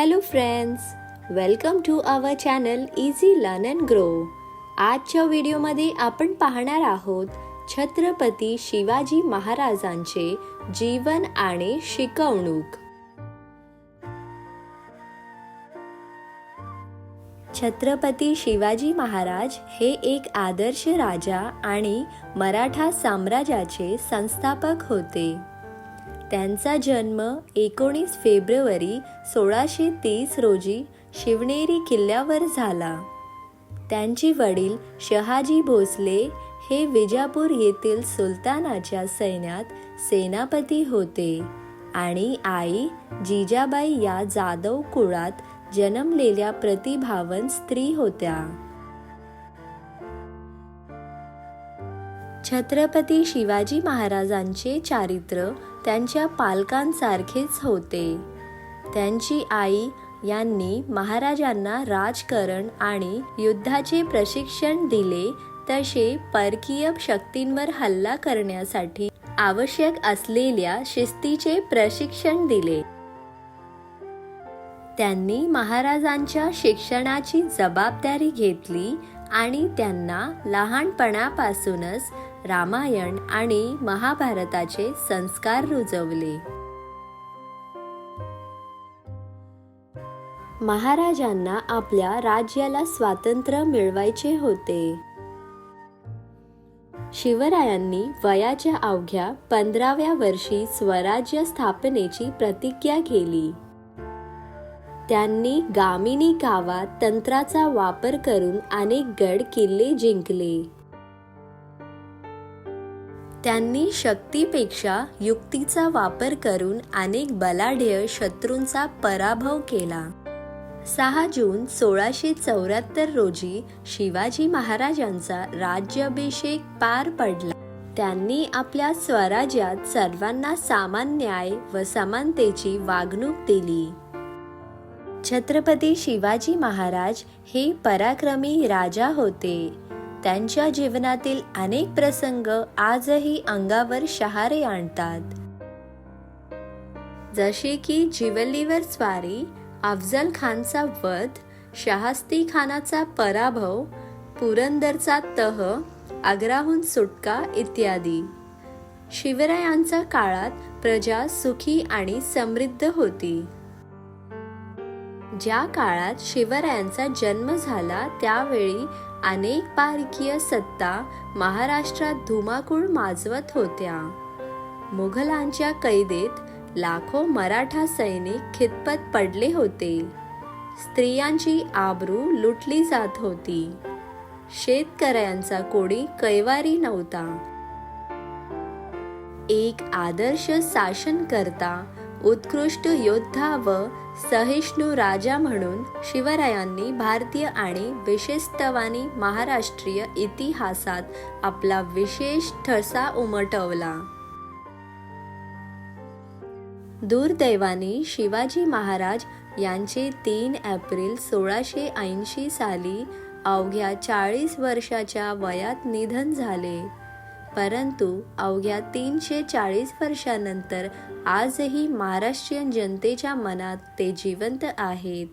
Hello friends welcome to our channel easy learn and grow आजच्या व्हिडिओमध्ये आपण पाहणार आहोत छत्रपती शिवाजी महाराजांचे जीवन आणि शिकवणूक. छत्रपती शिवाजी महाराज हे एक आदर्श राजा आणि मराठा साम्राज्याचे संस्थापक होते. त्यांचा जन्म एकोणीस फेब्रुवारी सोळाशे तीस रोजी शिवनेरी किल्ल्यावर झाला. त्यांचे वडील शहाजी भोसले हे विजापूर येथील सुलतानाच्या सैन्यात सेनापती होते आणि आई जिजाबाई या जाधव कुळात जन्मलेल्या प्रतिभावन स्त्री होत्या. छत्रपती शिवाजी महाराजांचे चारित्र्य त्यांच्या पालकांसारखेच होते. त्यांची आई यांनी महाराजांना राजकारण आणि युद्धाचे प्रशिक्षण दिले तसे परकीय शक्तींवर हल्ला करण्यासाठी आवश्यक असलेल्या शिस्तीचे प्रशिक्षण दिले. त्यांनी महाराजांच्या शिक्षणाची जबाबदारी घेतली आणि त्यांना लहानपणापासूनच रामायण आणि महाभारताचे संस्कार रुजवले. महाराजांना आपल्या राज्याला स्वातंत्र्य मिळवायचे होते. शिवरायांनी वयाच्या अवघ्या पंधराव्या वर्षी स्वराज्य स्थापनेची प्रतिज्ञा केली. त्यांनी गामिनी गावात तंत्राचा वापर करून अनेक गड किल्ले जिंकले. त्यांनी शक्तीपेक्षा युक्तीचा वापर करून अनेक बलाढ्य शत्रूंचा पराभव केला. सहा जून सोळाशे चौऱ्याहत्तर रोजी शिवाजी महाराजांचा राज्याभिषेक पार पडला. त्यांनी आपल्या स्वराज्यात सर्वांना समान न्याय व समानतेची वागणूक दिली. छत्रपती शिवाजी महाराज हे पराक्रमी राजा होते. त्यांच्या जीवनातील अनेक प्रसंग आजही अंगावर शहारे आणतात. जसे की जिवलीवर स्वारी अफजल खानचा वध शहास्ती खानाचा पराभव पुरंदरचा तह आग्राहून सुटका इत्यादी. शिवरायांच्या काळात प्रजा सुखी आणि समृद्ध होती. ज्या काळात शिवरायांचा जन्म झाला त्यावेळी अनेक पारकीय सत्ता महाराष्ट्रात धुमाकूळ माजवत होत्या. मुघलांच्या कैदेत लाखो मराठा सैनिक खितपत पडले होते. स्त्रियांची आबरू लुटली जात होती. शेतकऱ्यांचा कोणी कैवारी नव्हता. एक आदर्श शासन करता उत्कृष्ट योद्धा व सहिष्णू राजा म्हणून शिवरायांनी भारतीय आणि विशेषतवानी महाराष्ट्रीय इतिहासात आपला विशेष ठसा उमटवला. दुर्दैवाने शिवाजी महाराज यांचे तीन एप्रिल सोळाशे ऐंशी साली अवघ्या चाळीस वर्षाच्या वयात निधन झाले. परंतु अवघ्या तीनशे चाळीस वर्षानंतर आजही महाराष्ट्रीयन जनतेच्या मनात ते जिवंत आहेत.